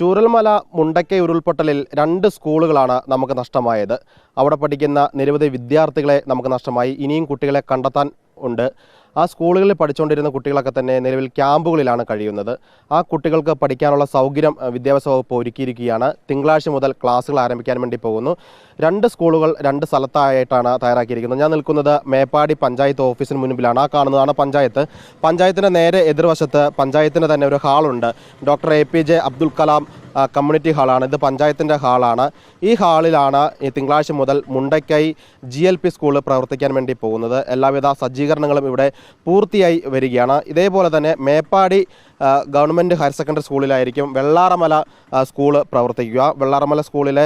ചൂരൽമല മുണ്ടക്കൈ ഉരുൾപൊട്ടലിൽ രണ്ട് സ്കൂളുകളാണ് നമുക്ക് നഷ്ടമായത്. അവിടെ പഠിക്കുന്ന നിരവധി വിദ്യാർത്ഥികളെ നമുക്ക് നഷ്ടമായി. ഇനിയും കുട്ടികളെ കണ്ടെത്താൻ ഉണ്ട്. ആ സ്കൂളുകളിൽ പഠിച്ചുകൊണ്ടിരുന്ന കുട്ടികളൊക്കെ തന്നെ നിലവിൽ ക്യാമ്പുകളിലാണ് കഴിയുന്നത്. ആ കുട്ടികൾക്ക് പഠിക്കാനുള്ള സൗകര്യം വിദ്യാഭ്യാസ വകുപ്പ് ഒരുക്കിയിരിക്കുകയാണ്. തിങ്കളാഴ്ച മുതൽ ക്ലാസ്സുകൾ ആരംഭിക്കാൻ വേണ്ടി പോകുന്നു. രണ്ട് സ്കൂളുകൾ രണ്ട് സ്ഥലത്തായിട്ടാണ് തയ്യാറാക്കിയിരിക്കുന്നത്. ഞാൻ നിൽക്കുന്നത് മേപ്പാടി പഞ്ചായത്ത് ഓഫീസിന് മുൻപിലാണ്. ആ കാണുന്നതാണ് പഞ്ചായത്ത്. പഞ്ചായത്തിന്റെ നേരെ എതിർവശത്ത് പഞ്ചായത്തിന് തന്നെ ഒരു ഹാളുണ്ട്. Doctor A P J Abdul Kalam community ഹാളാണ് ഇത് പഞ്ചായത്തിന്റെ ഹാളാണ് ഈ ഹാളിലാണ് തിങ്കളാഴ്ച മുതൽ Mundakkai G L P school പ്രവർത്തിക്കാൻ വേണ്ടി പോകുന്നത്. എല്ലാവിധ സജ്ജീകരണങ്ങളും ഇവിടെ പൂർത്തിയായി വരികയാണ്. ഇതേപോലെ തന്നെ മേപ്പാടി ഗവൺമെന്റ് ഹയർ സെക്കൻഡറി സ്കൂളിലായിരിക്കും വെള്ളാറമല സ്കൂൾ പ്രവർത്തിക്കുക. വെള്ളാറമല സ്കൂളിലെ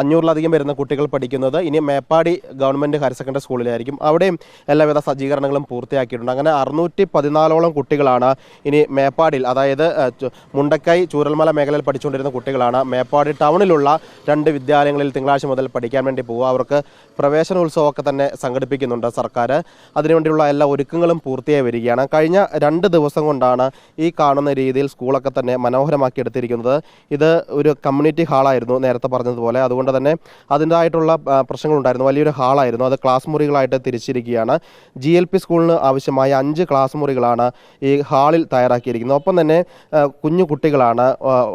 അഞ്ഞൂറിലധികം വരുന്ന കുട്ടികൾ പഠിക്കുന്നത് ഇനി മേപ്പാടി ഗവൺമെന്റ് ഹയർ സെക്കൻഡറി സ്കൂളിലായിരിക്കും അവിടെയും എല്ലാവിധ സജ്ജീകരണങ്ങളും പൂർത്തിയാക്കിയിട്ടുണ്ട്. അങ്ങനെ അറുന്നൂറ്റി പതിനാലോളം കുട്ടികളാണ് ഇനി മേപ്പാടിയിൽ അതായത് മുണ്ടക്കൈ ചൂരൽമല മേഖലയിൽ പഠിച്ചുകൊണ്ടിരുന്ന കുട്ടികളാണ്. മേപ്പാടി ടൗണിലുള്ള രണ്ട് വിദ്യാലയങ്ങളിൽ തിങ്കളാഴ്ച മുതൽ പഠിക്കാൻ വേണ്ടി പോകുക അവർക്ക് പ്രവേശനോത്സവമൊക്കെ തന്നെ സംഘടിപ്പിക്കുന്നുണ്ട് സർക്കാർ അതിനുവേണ്ടിയുള്ള എല്ലാ ഒരുക്കങ്ങളും പൂർത്തിയായി വരികയാണ്. കഴിഞ്ഞ രണ്ട് ദിവസം കൊണ്ടാണ് ഈ കാണുന്ന രീതിയിൽ സ്കൂളൊക്കെ തന്നെ മനോഹരമാക്കി എടുത്തിരിക്കുന്നത്. ഇത് ഒരു കമ്മ്യൂണിറ്റി ഹാളായിരുന്നു നേരത്തെ പറഞ്ഞതുപോലെ. അതുകൊണ്ട് തന്നെ അതിന്റെതായിട്ടുള്ള പ്രശ്നങ്ങളുണ്ടായിരുന്നു. വലിയൊരു ഹാളായിരുന്നു. അത് ക്ലാസ് മുറികളായിട്ട് തിരിച്ചിരിക്കുകയാണ്. ജി എൽ പി സ്കൂളിന് ആവശ്യമായ അഞ്ച് ക്ലാസ് മുറികളാണ് ഈ ഹാളിൽ തയ്യാറാക്കിയിരിക്കുന്നത്. ഒപ്പം തന്നെ കുഞ്ഞു കുട്ടികളാണ്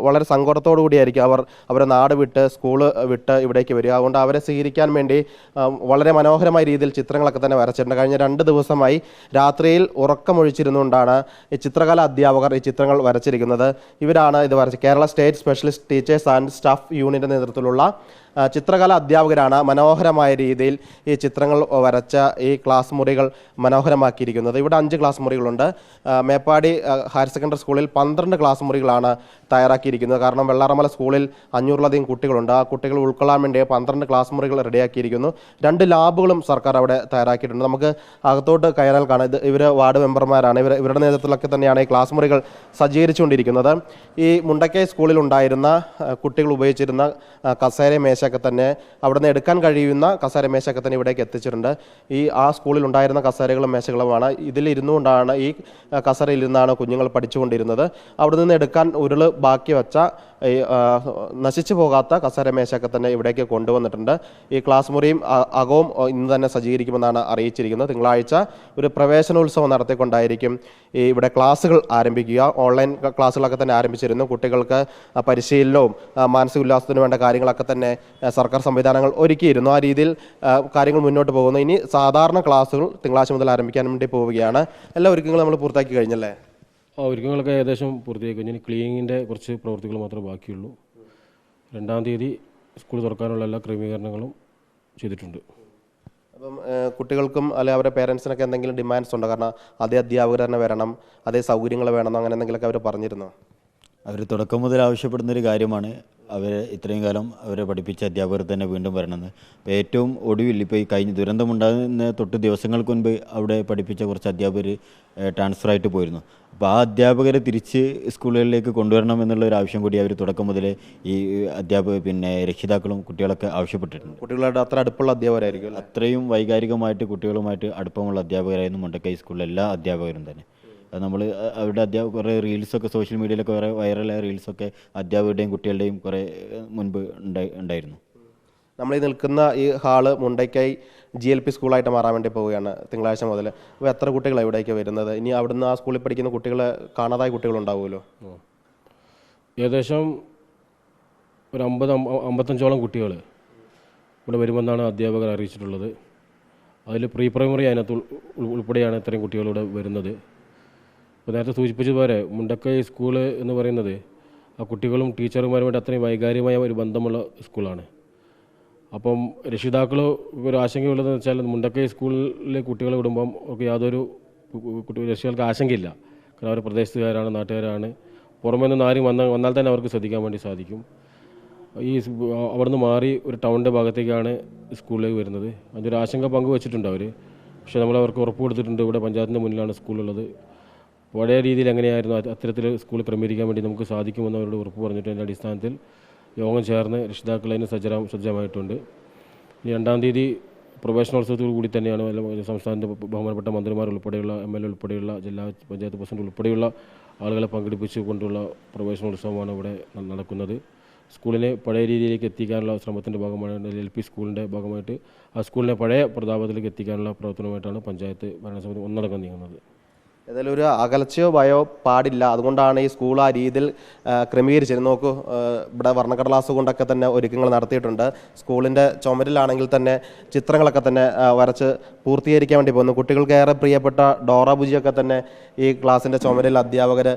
വളരെ വളരെ സങ്കടത്തോടു കൂടിയായിരിക്കും അവർ അവരെ നാട് വിട്ട് സ്കൂൾ വിട്ട് ഇവിടേക്ക് വരിക. അതുകൊണ്ട് അവരെ സ്വീകരിക്കാൻ വേണ്ടി വളരെ മനോഹരമായ രീതിയിൽ ചിത്രങ്ങളൊക്കെ തന്നെ വരച്ചിട്ടുണ്ട്. കഴിഞ്ഞ രണ്ട് ദിവസമായി രാത്രിയിൽ ഉറക്കമൊഴിച്ചിരുന്നുകൊണ്ടാണ് ഈ ചിത്രകല അധ്യാപകർ ഈ ചിത്രങ്ങൾ വരച്ചിരിക്കുന്നത്. ഇവരാണ് ഇത് വരച്ച് Kerala state specialist teachers and staff യൂണിയന്റെ നേതൃത്വത്തിലുള്ള ചിത്രകല അധ്യാപകരാണ് മനോഹരമായ രീതിയിൽ ഈ ചിത്രങ്ങൾ വരച്ച ഈ ക്ലാസ് മുറികൾ മനോഹരമാക്കിയിരിക്കുന്നത്. ഇവിടെ അഞ്ച് ക്ലാസ് മുറികളുണ്ട്. മേപ്പാടി ഹയർ സെക്കൻഡറി സ്കൂളിൽ പന്ത്രണ്ട് ക്ലാസ് മുറികളാണ് തയ്യാറാക്കിയിരിക്കുന്നത്. കാരണം വെള്ളാറമല സ്കൂളിൽ അഞ്ഞൂറിലധികം കുട്ടികളുണ്ട്. ആ കുട്ടികൾ ഉൾക്കൊള്ളാൻ വേണ്ടി പന്ത്രണ്ട് ക്ലാസ് മുറികൾ റെഡിയാക്കിയിരിക്കുന്നു. രണ്ട് ലാബുകളും സർക്കാർ അവിടെ തയ്യാറാക്കിയിട്ടുണ്ട്. നമുക്ക് അകത്തോട്ട് കയറാൻ കാണാം. ഇത് ഇവർ വാർഡ് മെമ്പർമാരാണ്. ഇവർ ഇവരുടെ നേതൃത്വത്തിലൊക്കെ തന്നെയാണ് ഈ ക്ലാസ് മുറികൾ സജ്ജീകരിച്ചുകൊണ്ടിരിക്കുന്നത്. ഈ മുണ്ടക്കൈ സ്കൂളിൽ ഉണ്ടായിരുന്ന കുട്ടികൾ ഉപയോഗിച്ചിരുന്ന കസേര മേശയൊക്കെ തന്നെ അവിടെ നിന്ന് എടുക്കാൻ കഴിയുന്ന കസേര മേശയൊക്കെ തന്നെ ഇവിടേക്ക് എത്തിച്ചിട്ടുണ്ട്. ഈ ആ സ്കൂളിൽ ഉണ്ടായിരുന്ന കസേരകളും മേശകളുമാണ്. ഇതിൽ ഇരുന്നുകൊണ്ടാണ് ഈ കസേരയിൽ ഇരുന്നാണ് കുഞ്ഞുങ്ങൾ പഠിച്ചുകൊണ്ടിരുന്നത്. അവിടെ നിന്ന് എടുക്കാൻ ഉരുൾ ബാക്കി വെച്ച ഈ നശിച്ചു പോകാത്ത കസേര മേശയൊക്കെ തന്നെ ഇവിടേക്ക് കൊണ്ടുവന്നിട്ടുണ്ട്. ഈ ക്ലാസ് മുറിയും അകവും ഇന്ന് തന്നെ സജ്ജീകരിക്കുമെന്നാണ് അറിയിച്ചിരിക്കുന്നത്. തിങ്കളാഴ്ച ഒരു പ്രവേശനോത്സവം നടത്തിക്കൊണ്ടായിരിക്കും ഈ ഇവിടെ ക്ലാസ്സുകൾ ആരംഭിക്കുക. ഓൺലൈൻ ക്ലാസ്സുകളൊക്കെ തന്നെ ആരംഭിച്ചിരുന്നു. കുട്ടികൾക്ക് പരിശീലനവും മാനസിക ഉല്ലാസത്തിനു വേണ്ട കാര്യങ്ങളൊക്കെ തന്നെ സർക്കാർ സംവിധാനങ്ങൾ ഒരുക്കിയിരുന്നു. ആ രീതിയിൽ കാര്യങ്ങൾ മുന്നോട്ട് പോകുന്നു. ഇനി സാധാരണ ക്ലാസ്സുകൾ തിങ്കളാഴ്ച മുതൽ ആരംഭിക്കാൻ വേണ്ടി പോവുകയാണ്. എല്ലാ ഒരുക്കങ്ങളും നമ്മൾ പൂർത്തിയാക്കി കഴിഞ്ഞല്ലേ? ആ ഒരുക്കങ്ങളൊക്കെ ഏകദേശം പൂർത്തിയായി കഴിഞ്ഞു ഇനി ക്ലീനിങ്ങിന്റെ കുറച്ച് പ്രവൃത്തികൾ മാത്രമേ ബാക്കിയുള്ളൂ. രണ്ടാം തീയതി സ്കൂൾ തുറക്കാനുള്ള എല്ലാ ക്രമീകരണങ്ങളും ചെയ്തിട്ടുണ്ട്. അപ്പം കുട്ടികൾക്കും അല്ലെ അവരുടെ പേരൻസിനൊക്കെ എന്തെങ്കിലും ഡിമാൻഡ്സ് ഉണ്ടോ? കാരണം അതേ അധ്യാപകർ തന്നെ വരണം അതേ സൗകര്യങ്ങൾ വേണം അങ്ങനെ എന്തെങ്കിലുമൊക്കെ അവർ പറഞ്ഞിരുന്നു? അവർ തുടക്കം മുതൽ ആവശ്യപ്പെടുന്ന ഒരു കാര്യമാണ് അവർ ഇത്രയും കാലം അവരെ പഠിപ്പിച്ച അധ്യാപകർ തന്നെ വീണ്ടും വരണമെന്ന്. അപ്പോൾ ഏറ്റവും ഒടുവിൽ ഇപ്പോൾ ഈ കഴിഞ്ഞ ദുരന്തമുണ്ടാകുന്ന തൊട്ട് ദിവസങ്ങൾക്ക് മുൻപ് അവിടെ പഠിപ്പിച്ച കുറച്ച് അധ്യാപകർ ട്രാൻസ്ഫർ ആയിട്ട് പോയിരുന്നു. അപ്പോൾ ആ അധ്യാപകരെ തിരിച്ച് സ്കൂളുകളിലേക്ക് കൊണ്ടുവരണം എന്നുള്ള ഒരു ആവശ്യം കൂടി അവർ തുടക്കം മുതലേ ഈ അധ്യാപക പിന്നെ രക്ഷിതാക്കളും കുട്ടികളൊക്കെ ആവശ്യപ്പെട്ടിട്ടുണ്ട്. കുട്ടികളുടെ അത്ര അടുപ്പുള്ള അധ്യാപകരായിരിക്കും അത്രയും വൈകാരികമായിട്ട് കുട്ടികളുമായിട്ട് അടുപ്പമുള്ള അധ്യാപകരായിരുന്നു മുണ്ടക്കൈ സ്കൂളിലെ എല്ലാ അധ്യാപകരും തന്നെ. നമ്മൾ അവരുടെ അധ്യാപക കുറേ റീൽസൊക്കെ സോഷ്യൽ മീഡിയയിലൊക്കെ കുറേ വൈറലായ റീൽസൊക്കെ അധ്യാപകരുടെയും കുട്ടികളുടെയും കുറേ മുൻപ് ഉണ്ടായി ഉണ്ടായിരുന്നു. നമ്മൾ ഈ നിൽക്കുന്ന ഈ hall Mundakkai G L P സ്കൂളായിട്ട് മാറാൻ വേണ്ടി പോവുകയാണ് തിങ്കളാഴ്ച മുതൽ. അപ്പോൾ എത്ര കുട്ടികളാണ് ഇവിടേക്ക് വരുന്നത്? ഇനി അവിടുന്ന് ആ സ്കൂളിൽ പഠിക്കുന്ന കുട്ടികൾ കാണാതായ കുട്ടികളുണ്ടാവുമല്ലോ ഏകദേശം ഒരു അമ്പത് അമ്പ- അമ്പത്തഞ്ചോളം കുട്ടികൾ ഇവിടെ വരുമെന്നാണ് അധ്യാപകർ അറിയിച്ചിട്ടുള്ളത്. അതിൽ പ്രീ പ്രൈമറി അതിനകത്ത് ഉൾ- ഉൾ- ഉൾപ്പെടെയാണ് ഇത്രയും കുട്ടികൾ ഇവിടെ വരുന്നത്. ഇപ്പോൾ നേരത്തെ സൂചിപ്പിച്ചതുപോലെ മുണ്ടക്കൈ സ്കൂൾ എന്ന് പറയുന്നത് ആ കുട്ടികളും ടീച്ചർമാരുമായിട്ട് അത്രയും വൈകാരികമായ ഒരു ബന്ധമുള്ള സ്കൂളാണ് അപ്പം രക്ഷിതാക്കൾ ഒരു ആശങ്കയുള്ളതെന്ന് വെച്ചാൽ മുണ്ടക്കൈ സ്കൂളിലെ കുട്ടികളെ വിടുമ്പം അവർക്ക് യാതൊരു രക്ഷിതാക്കൾക്ക് ആശങ്കയില്ല. കാരണം അവർ പ്രദേശത്തുകാരാണ് നാട്ടുകാരാണ്. പുറമേ നിന്ന് ആരും വന്ന വന്നാൽ തന്നെ അവർക്ക് ശ്രദ്ധിക്കാൻ വേണ്ടി സാധിക്കും. ഈ അവിടുന്ന് മാറി ഒരു ടൗണിന്റെ ഭാഗത്തേക്കാണ് സ്കൂളിലേക്ക് വരുന്നത്. അതിന്റെ ആശങ്ക പങ്കുവച്ചിട്ടുണ്ട് അവർ പക്ഷേ നമ്മൾ അവർക്ക് ഉറപ്പ് കൊടുത്തിട്ടുണ്ട്. ഇവിടെ പഞ്ചായത്തിന്റെ മുന്നിലാണ് സ്കൂളുള്ളത്. പഴയ രീതിയിൽ എങ്ങനെയായിരുന്നു? അത് അത്തരത്തിൽ സ്കൂൾ ക്രമീകരിക്കാൻ വേണ്ടി നമുക്ക് സാധിക്കുമെന്ന് അവരോട് ഉറപ്പ് പറഞ്ഞിട്ട് അതിന്റെ അടിസ്ഥാനത്തിൽ യോഗം ചേർന്ന് രക്ഷിതാക്കൾ അതിന് സജ്ജരാ സജ്ജമായിട്ടുണ്ട്. ഇനി രണ്ടാം തീയതി പ്രവേശനോത്സവത്തോടു കൂടി തന്നെയാണ് സംസ്ഥാനത്തെ ബഹുമാനപ്പെട്ട മന്ത്രിമാർ ഉൾപ്പെടെയുള്ള എം എൽ എ ഉൾപ്പെടെയുള്ള ജില്ലാ പഞ്ചായത്ത് പ്രസിഡന്റ് ഉൾപ്പെടെയുള്ള ആളുകളെ പങ്കെടുപ്പിച്ചു കൊണ്ടുള്ള പ്രവേശനോത്സവമാണ് ഇവിടെ നടക്കുന്നത്. സ്കൂളിനെ പഴയ രീതിയിലേക്ക് എത്തിക്കാനുള്ള ശ്രമത്തിന്റെ ഭാഗമാണ് എൽ പി സ്കൂളിന്റെ ഭാഗമായിട്ട്. ആ സ്കൂളിനെ പഴയ പ്രതാപത്തിലേക്ക് എത്തിക്കാനുള്ള പ്രവർത്തനമായിട്ടാണ് പഞ്ചായത്ത് ഭരണസമിതി ഒന്നടങ്കം നീങ്ങുന്നത്. ഏതായാലും ഒരു അകലച്ചയോ ഭയോ പാടില്ല. അതുകൊണ്ടാണ് ഈ സ്കൂൾ ആ രീതിയിൽ ക്രമീകരിച്ചത് നോക്കൂ ഇവിടെ വർണക്കടലാസ് കൊണ്ടൊക്കെ തന്നെ ഒരുക്കങ്ങൾ നടത്തിയിട്ടുണ്ട്. സ്കൂളിന്റെ ചുമരിലാണെങ്കിൽ തന്നെ ചിത്രങ്ങളൊക്കെ തന്നെ വരച്ച് പൂർത്തീകരിക്കാൻ വേണ്ടി പോകുന്നു. കുട്ടികൾക്ക് ഏറെ പ്രിയപ്പെട്ട ഡോറ ബുജിയൊക്കെ തന്നെ ഈ ക്ലാസ്സിന്റെ ചുമരിൽ അധ്യാപകർ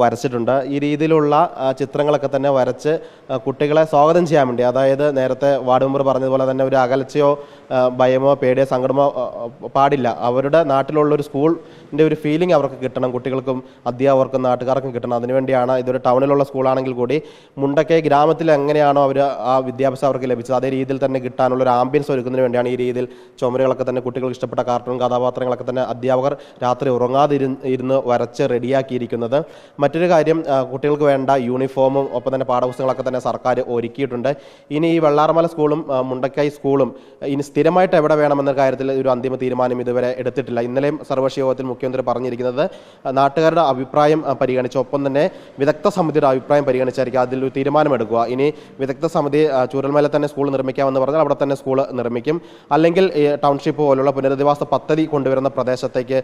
വരച്ചിട്ടുണ്ട്. ഈ രീതിയിലുള്ള ചിത്രങ്ങളൊക്കെ തന്നെ വരച്ച് കുട്ടികളെ സ്വാഗതം ചെയ്യാൻ വേണ്ടി അതായത് നേരത്തെ വാർഡ് മെമ്പർ പറഞ്ഞതുപോലെ തന്നെ ഒരു അകലച്ചയോ ഭയമോ പേടിയോ സങ്കടമോ പാടില്ല. അവരുടെ നാട്ടിലുള്ള ഒരു സ്കൂളിന്റെ ഒരു ഫീലിംഗ് അവർക്ക് കിട്ടണം. കുട്ടികൾക്കും അധ്യാപകർക്കും നാട്ടുകാർക്കും കിട്ടണം. അതിനുവേണ്ടിയാണ് ഇതൊരു ടൗണിലുള്ള സ്കൂളാണെങ്കിൽ കൂടി മുണ്ടക്കൈ ഗ്രാമത്തിൽ എങ്ങനെയാണോ അവർ ആ വിദ്യാഭ്യാസം അവർക്ക് ലഭിച്ചത്. അതേ രീതിയിൽ തന്നെ കിട്ടാനുള്ള ഒരു ആംബിയൻസ് ഒരുക്കുന്നതിന് വേണ്ടിയാണ് ഈ രീതിയിൽ ചുമരുകളൊക്കെ തന്നെ കുട്ടികൾക്ക് ഇഷ്ടപ്പെട്ട കാർട്ടൂൺ കഥാപാത്രങ്ങളൊക്കെ തന്നെ അധ്യാപകർ രാത്രി ഉറങ്ങാതിരുന്ന് ഇരുന്ന് വരച്ച് റെഡിയാക്കിയിരിക്കുന്നത് മറ്റൊരു കാര്യം കുട്ടികൾക്ക് വേണ്ട യൂണിഫോമും ഒപ്പം തന്നെ പാഠപുസ്തകങ്ങളൊക്കെ തന്നെ സർക്കാർ ഒരുക്കിയിട്ടുണ്ട്. ഇനി ഈ വെള്ളാർമല സ്കൂളും മുണ്ടക്കൈ സ്കൂളും ഇനി സ്ഥിരമായിട്ട് എവിടെ വേണമെന്ന കാര്യത്തിൽ ഒരു അന്തിമ തീരുമാനം ഇതുവരെ എടുത്തിട്ടില്ല. ഇന്നലെയും സർവകക്ഷി യോഗത്തിൽ മുഖ്യമന്ത്രി പറഞ്ഞിരിക്കുന്നത് നാട്ടുകാരുടെ അഭിപ്രായം പരിഗണിച്ച് ഒപ്പം തന്നെ വിദഗ്ധ സമിതിയുടെ അഭിപ്രായം പരിഗണിച്ചായിരിക്കും അതിൽ തീരുമാനമെടുക്കുക. ഇനി വിദഗ്ധ സമിതി ചൂരൽമല തന്നെ സ്കൂൾ നിർമ്മിക്കാമെന്ന് പറഞ്ഞാൽ അവിടെ തന്നെ സ്കൂൾ നിർമ്മിക്കും. അല്ലെങ്കിൽ ടൗൺഷിപ്പ് പോലുള്ള പുനരധിവാസ പദ്ധതി കൊണ്ടുവരുന്ന പ്രദേശത്തേക്ക്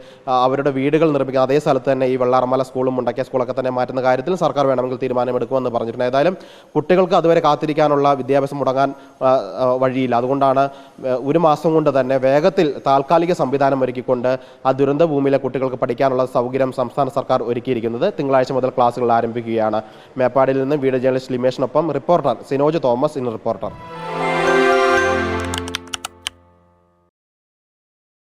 അവരുടെ വീടുകൾ നിർമ്മിക്കുക അതേ സ്ഥലത്ത് തന്നെ ഈ വെള്ളാർമല സ്കൂളും മുണ്ടക്കിയ സ്കൂളൊക്കെ തന്നെ മാറ്റുന്ന കാര്യത്തിൽ സർക്കാർ വേണമെങ്കിൽ തീരുമാനമെടുക്കുമെന്ന് പറഞ്ഞിട്ടുണ്ട്. ഏതായാലും കുട്ടികൾക്ക് അതുവരെ കാത്തിരിക്കാനുള്ള വിദ്യാഭ്യാസം മുടങ്ങാൻ വഴിയില്ല. അതുകൊണ്ടാണ് ഒരു മാസം കൊണ്ട് തന്നെ വേഗത്തിൽ താൽക്കാലിക സംവിധാനം ഒരുക്കിക്കൊണ്ട് ആ ദുരന്ത ഭൂമിയിലെ കുട്ടികൾക്ക് പഠിക്കാനുള്ള സൗകര്യം സംസ്ഥാന സർക്കാർ ഒരുക്കിയിരിക്കുന്നത്. തിങ്കളാഴ്ച മുതൽ ക്ലാസ്സുകൾ ആരംഭിക്കുകയാണ്. മേപ്പാടിയിൽ നിന്ന് video journalist ലിമേഷിനൊപ്പം reporter Sinoj Thomas in reporter.